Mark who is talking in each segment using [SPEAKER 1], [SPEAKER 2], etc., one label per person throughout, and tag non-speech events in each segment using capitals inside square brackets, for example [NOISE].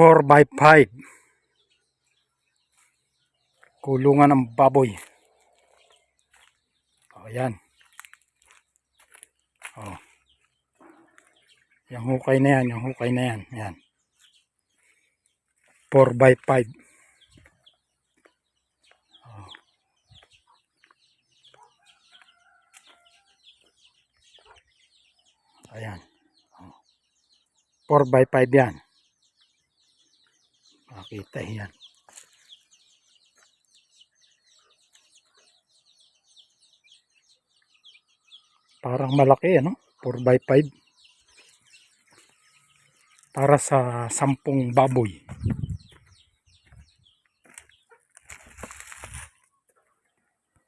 [SPEAKER 1] 4 by 5 kulungan ng baboy. O yan o yung hukay na yan yung hukay na yan. Yan 4 by 5 o. ayan. O. 4 by 5 yan makita yan Parang malaki ano? 4 by 5 Para sa sampung baboy.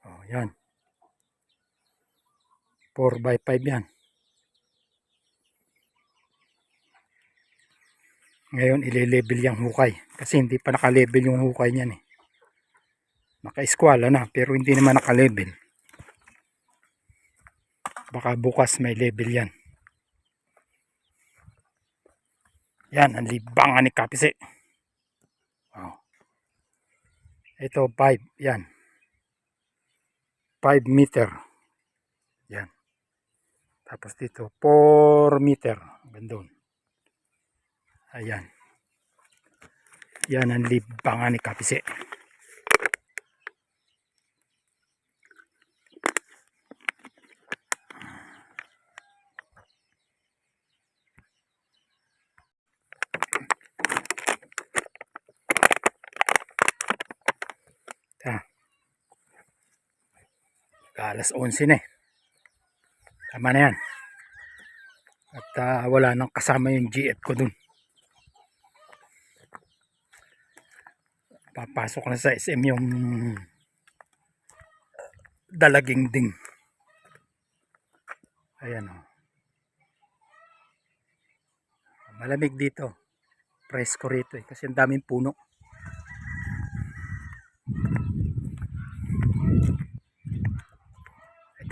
[SPEAKER 1] Oh, yan. 4 by 5 yan. Ngayon ile-level yung hukay kasi hindi pa naka-level yung hukay niyan eh. Naka-eskwala na pero hindi naman naka-level. Baka bukas may level yan. Yan, ang libangan ni Kapise. Wow. Ito, 5. Yan. 5 meter. Yan. Tapos dito, 4 meter. Gandun. Ayan. Yan ang libangan ni Kapise. Alas 11 na eh. Tama na yan. At ah, wala nang kasama yung GF ko dun. Papasok na sa SM yung dalaging ding. Ayan o. Malamig dito. Presko rito eh. Kasi ang daming puno.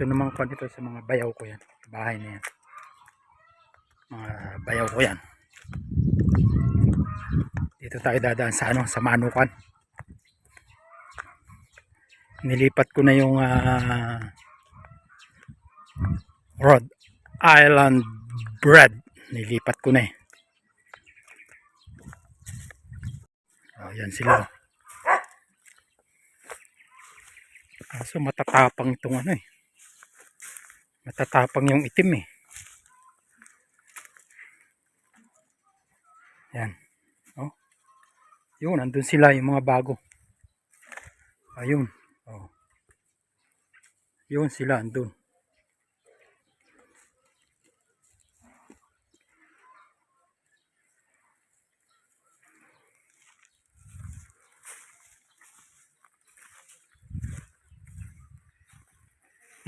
[SPEAKER 1] ito naman ko dito sa mga bayaw ko yan bahay na yan mga bayaw ko yan dito tayo dadaan sa ano sa manukan nilipat ko na yung ah, Rhode Island bread nilipat ko na eh oh, yan sila kaso matatapang itong ano eh matatapang yung itim eh. Yan. Oh. Yun, andun sila yung mga bago. Ayun. Oh. Yun sila andun.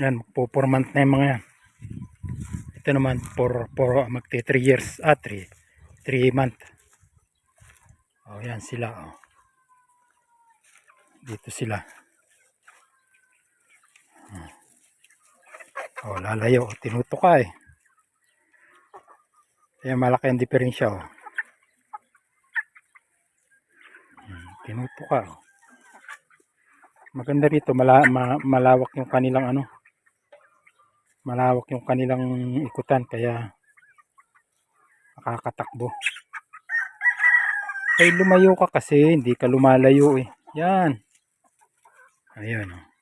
[SPEAKER 1] Yan, magpo-4 na yung mga yan. Ito naman, for, for magti 3 years, ah, 3, 3 month. Oh, yan sila, oh. Dito sila. Oh, lalayo. Tinuto ka eh. Kaya malaki ang diferensya, oh. Hmm, Tinuto ka, oh. Maganda rito, mala, ma, malawak yung kanilang ano, malawak yung kanilang ikutan kaya nakakatakbo ay lumayo ka kasi hindi ka lumalayo eh yan ayun oh.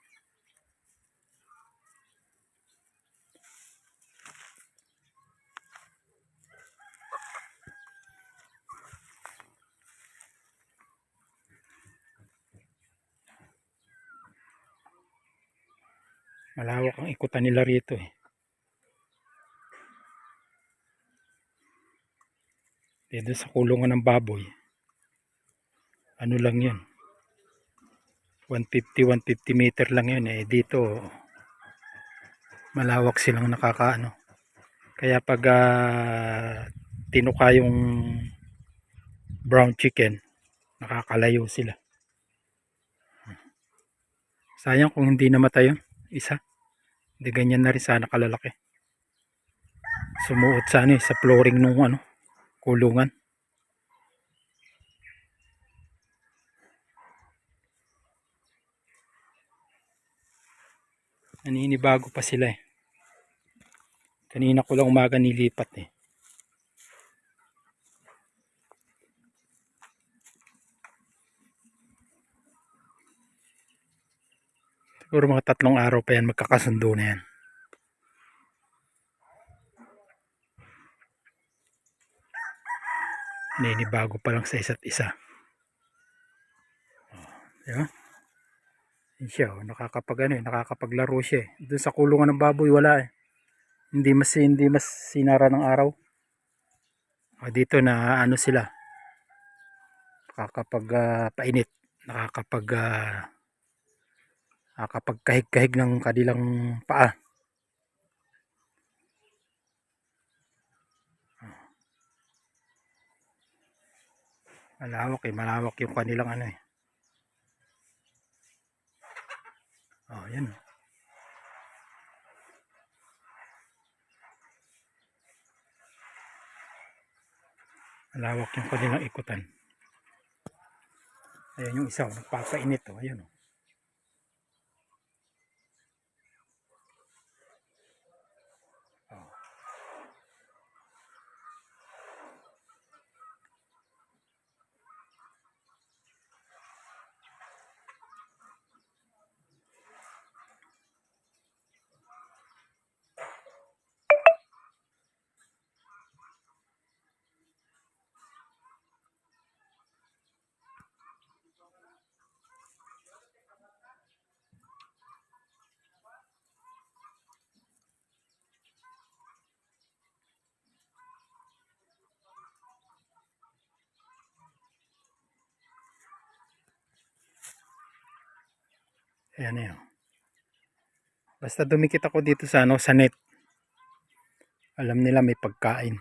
[SPEAKER 1] Malawak ang ikutan nila rito eh. Dito sa kulungan ng baboy. Ano lang yun? 150 150 meter lang yun eh. Dito malawak silang nakakaano. Kaya pag ah, tinuka yung brown chicken nakakalayo sila. Sayang kung hindi namatay yun isa hindi ganyan na rin sana kalalaki. Sumuot sana eh, sa flooring nung ano, kulungan. naninibago pa sila eh. Kanina ko lang umaga nilipat eh. Siguro mga tatlong araw pa yan magkakasundo na yan. Naninibago pa lang sa isa't isa. Oh? Yan siya, oh, nakakapag ano eh, nakakapaglaro siya eh. Doon sa kulungan ng baboy wala eh. Hindi mas hindi mas sinara ng araw. O dito na ano sila. Nakakapag ah, painit, nakakapag ah, nakakapagkahig-kahig ng kanilang paa. Malawak eh, malawak yung kanilang ano eh. Oh, yan. Malawak yung kanilang ikutan. Ayan yung isa, oh, nagpapainit oh. Ayun oh. Oh. Ayan na yun. Basta dumikit ako dito sa ano, sa net. Alam nila may pagkain.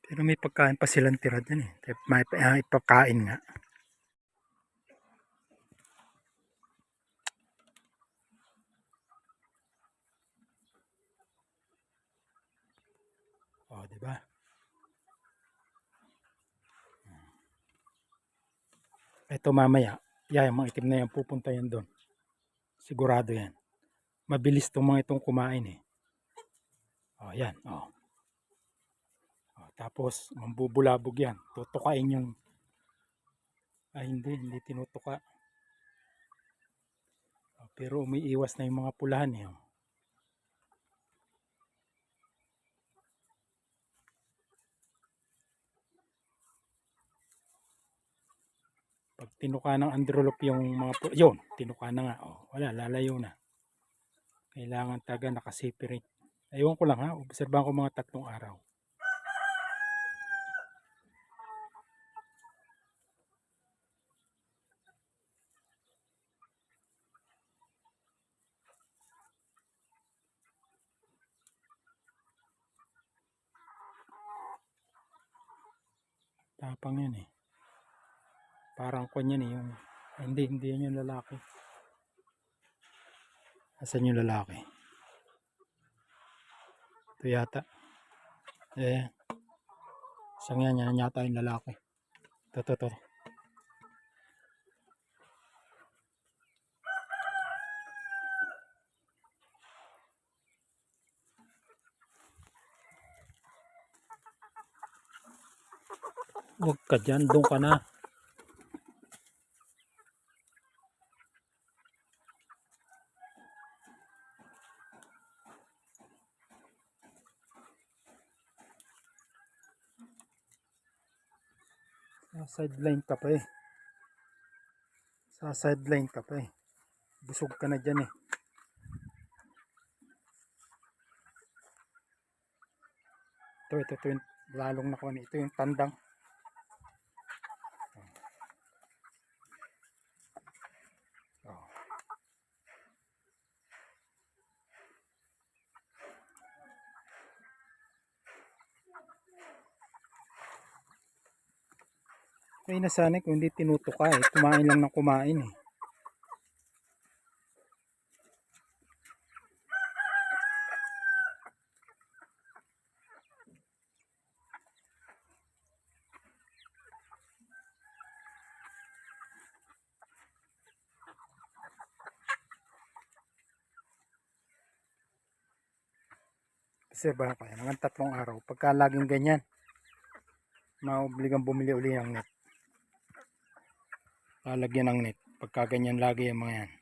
[SPEAKER 1] Pero may pagkain pa silang tira dyan eh. May may pagkain nga. Oh, di ba? Ito mamaya, yan, mga itim na yan, pupunta yan doon. Sigurado yan. Mabilis itong mga itong kumain eh. Oh, yan, oh. oh tapos, mambubulabog yan. Tutukain yung, ay hindi, hindi tinutuka. Oh, pero umiiwas na yung mga pulahan eh. Oh. Pag tinuka ng androlop yung mga yun, tinuka na nga. Oh, wala, lalayo na. Kailangan taga nakaseparate. Ewan ko lang ha, obserbahan ko mga tatlong araw. Tapang yan eh. Parang kwan yan eh. Yung, hindi, hindi yan yung lalaki. Asan yung lalaki? Ito yata. Eh. Isang yan, yan yata yung lalaki. Ito, ito, ito. Huwag ka dyan, doon ka na. Sideline ka pa eh. Sa sideline ka pa eh. Busog ka na dyan eh. Ito, ito, ito yung lalong nakuha. Ito yung tandang. May nasanay kung hindi tinutuka eh. Kumain lang ng kumain eh. kasi baka yan, mga tatlong araw pagka laging ganyan maobligang bumili uli ng net Lalagyan ng net. Pagka ganyan lagi yung mga yan.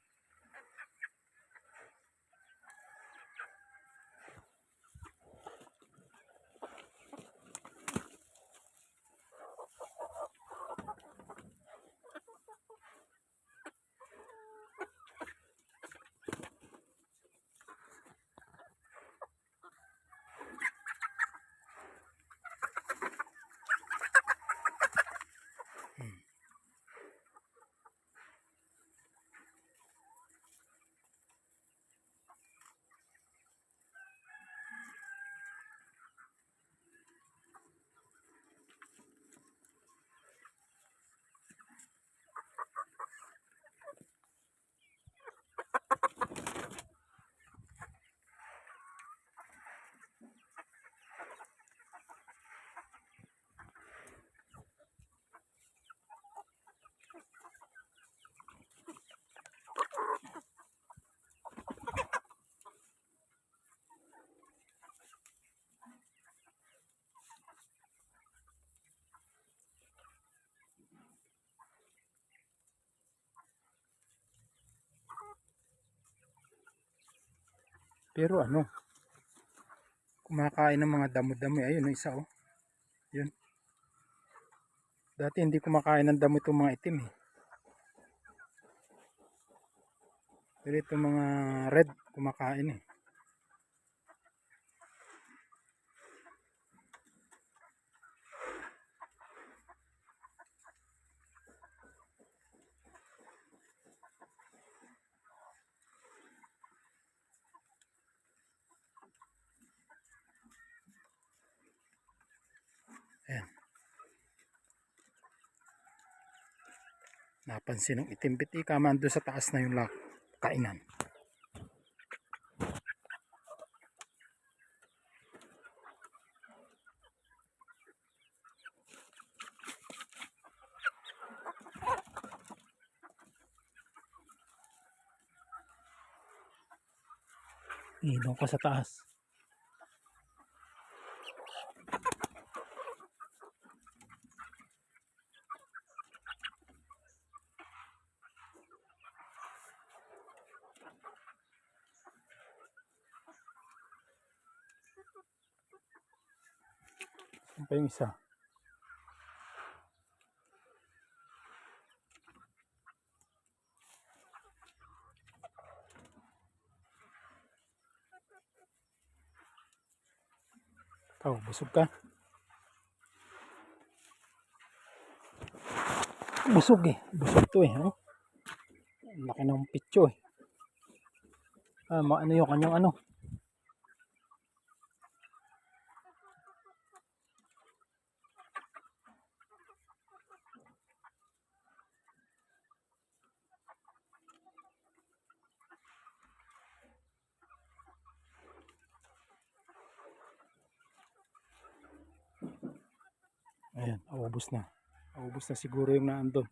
[SPEAKER 1] Pero ano, kumakain ng mga damo-damo. Ayun, isa oh. Yun. Dati hindi kumakain ng damo itong mga itim eh. Pero itong mga red, kumakain eh. Napansin ng itim piti ka man doon sa taas na yung lak kainan. Eh, doon ka sa taas. Saan pa yung isa? Ikaw, busog ka? Busog eh. Busog to eh. Oh. Laki ng pitso eh. Ah, ano yung kanyang ano? Ayan, naubos na. Naubos na siguro yung naandun.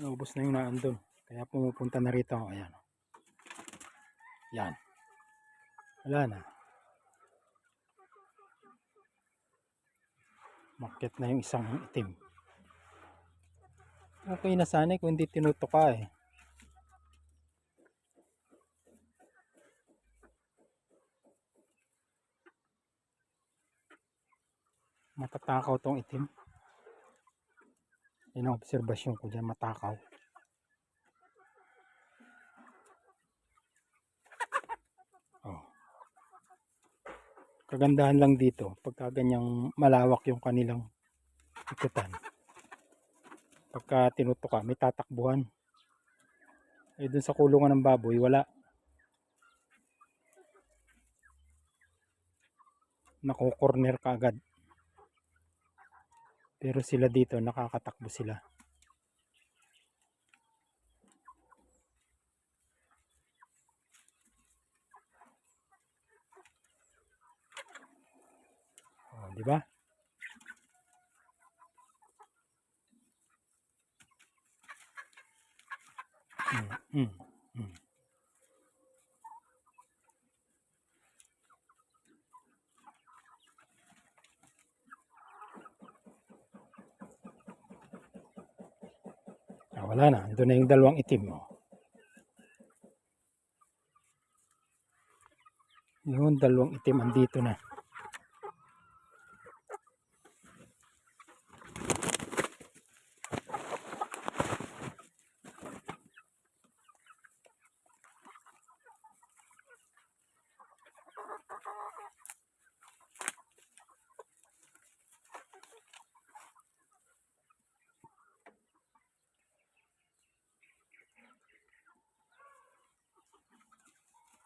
[SPEAKER 1] Naubos na yung naandun. Kaya pumupunta na rito. Ayan. Yan. Wala na. Market na yung isang itim. Okay na sana kung hindi tinuto ka eh. Matatakaw tong itim. Yan ang obserbasyon ko dyan, matakaw. [LAUGHS] Oh. Kagandahan lang dito, pagka ganyang malawak yung kanilang ikutan. Pagka tinuto ka, may tatakbuhan. Eh dun sa kulungan ng baboy, wala. Nako-corner ka agad. Pero sila dito, nakakatakbo sila. Oh, di ba? Mm, mm, mm. Wala na. Ito na yung dalawang itim. Oh. Yun, dalawang itim andito na.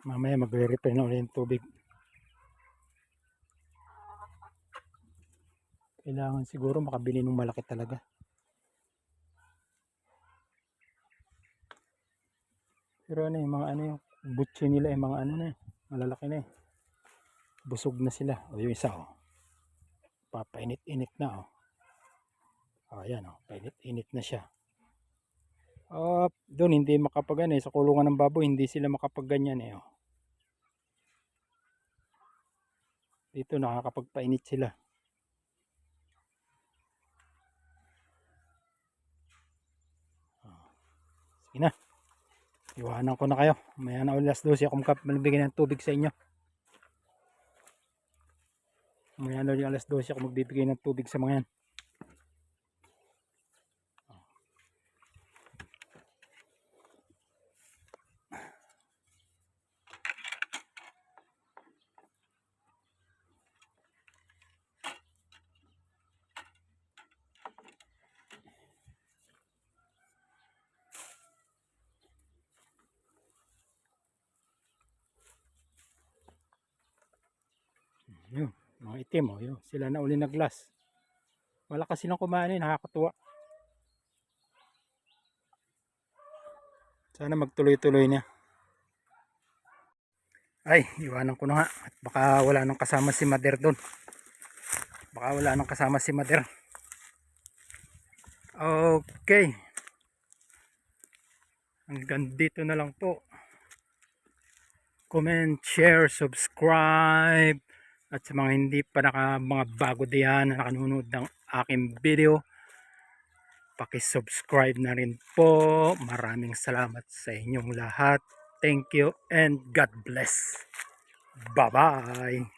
[SPEAKER 1] Mamaya magre-repair na ulit yung tubig. Kailangan siguro makabili ng malaki talaga. Pero ano yung mga ano yung butsi nila yung mga ano na malalaki na eh. Busog na sila. O yung isa oh. Papainit-init na. Oh, ayan oh. Painit-init na siya. Oh, doon hindi makapag ano eh, sa kulungan ng baboy hindi sila makapagganyan eh. Oh. Dito nakakapagpainit sila. Oh. Sige na. Iwanan ko na kayo. Maya na ulit alas 12 ako magbibigay ng tubig sa inyo. Maya na ulit alas 12 ako magbibigay ng tubig sa mga yan. Yun, mga itim oh, yun. Sila na uli na glass. Malakas silang kumain, eh, nakakatuwa. Sana magtuloy-tuloy na. Ay, iwanan ko na nga. At baka wala nang kasama si Mader doon. Baka wala nang kasama si Mader. Okay. Hanggang dito na lang po. Comment, share, subscribe. At sa mga hindi pa naka, mga bago diyan na nakanunood ng aking video, paki-subscribe na rin po. Maraming salamat sa inyong lahat. Thank you and God bless. Bye-bye.